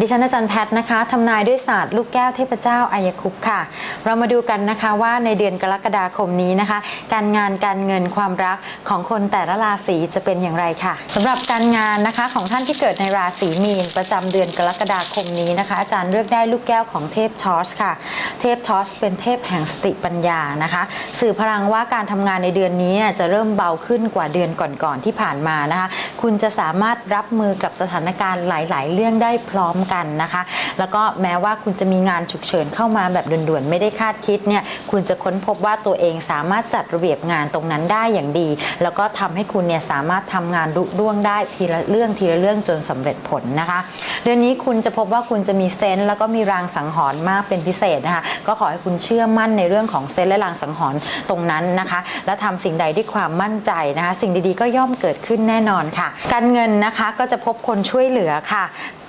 ดิฉันอาจารย์แพทย์นะคะทำนายด้วยศาสตร์ลูกแก้วเทพเจ้าอายคุปค่ะ เรามาดูกันนะคะว่าในเดือนกรกฎาคมนี้นะคะ การงานการเงินความรักของคนแต่ละราศีจะเป็นอย่างไรค่ะสำหรับการงานนะคะของท่านที่เกิดในราศีมีนประจำเดือนกรกฎาคมนี้นะคะ อาจารย์เลือกได้ลูกแก้วของเทพทอสค่ะ เทพทอสเป็นเทพแห่งสติปัญญานะคะ สื่อพลังว่าการทำงานในเดือนนี้เนี่ยจะเริ่มเบาขึ้นกว่าเดือนก่อนๆที่ผ่านมานะคะ คุณจะสามารถรับมือกับสถานการณ์หลาย ๆ เรื่องได้พร้อมกันนะคะ แล้วก็แม้ว่าคุณจะมีงานฉุกเฉินเข้ามาแบบด่วนๆ ไม่ได้คาดคิดเนี่ยคุณจะค้นพบว่าตัวเองสามารถจัดระเบียบงานตรงนั้นได้อย่างดี แล้วก็ทำให้คุณเนี่ยสามารถทำงานรุ่ร่วงได้ทีละเรื่องทีละเรื่องจนสำเร็จผลนะคะ เดือนนี้คุณจะพบว่าคุณจะมีเซนส์แล้วก็มีรางสังหรณ์มากเป็นพิเศษนะคะ ก็ขอให้คุณเชื่อมั่นในเรื่องของเซนส์และรางสังหรณ์ตรงนั้นนะคะ และทำสิ่งใดด้วยความมั่นใจนะคะ สิ่งดีๆก็ย่อมเกิดขึ้นแน่นอนค่ะ การเงินนะคะก็จะพบคนช่วยเหลือค่ะ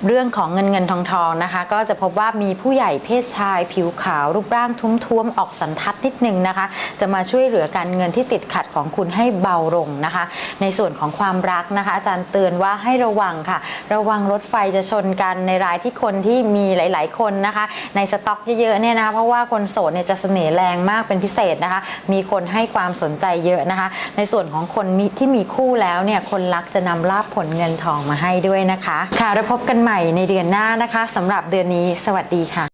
เรื่องของเงินเงินทองทองนะคะ ก็จะพบว่ามีผู้ใหญ่เพศชาย ผิวขาวรูปร่างทุ้มท้วมๆ ออกสันทัดนิดนึงนะคะ จะมาช่วยเหลือการเงินที่ติดขัดของคุณให้เบาลงนะคะ ในส่วนของความรักนะคะ อาจารย์เตือนว่าให้ระวังค่ะ ระวังรถไฟจะชนกันในรายที่คนที่มีหลาย ๆ คนนะคะ ในสต็อกเยอะๆเนี่ยนะเพราะว่าคนโสดเนี่ยจะเสน่ห์แรงมากเป็นพิเศษนะคะ มีคนให้ความสนใจเยอะนะคะ ในส่วนของคนมีที่มีคู่แล้วเนี่ยคนรักจะนำลาบผลเงินทองมาให้ด้วยนะคะค่ะแล้วพบกันใหม่ในเดือนหน้าหน้านะคะสำหรับเดือนนี้ สวัสดีค่ะ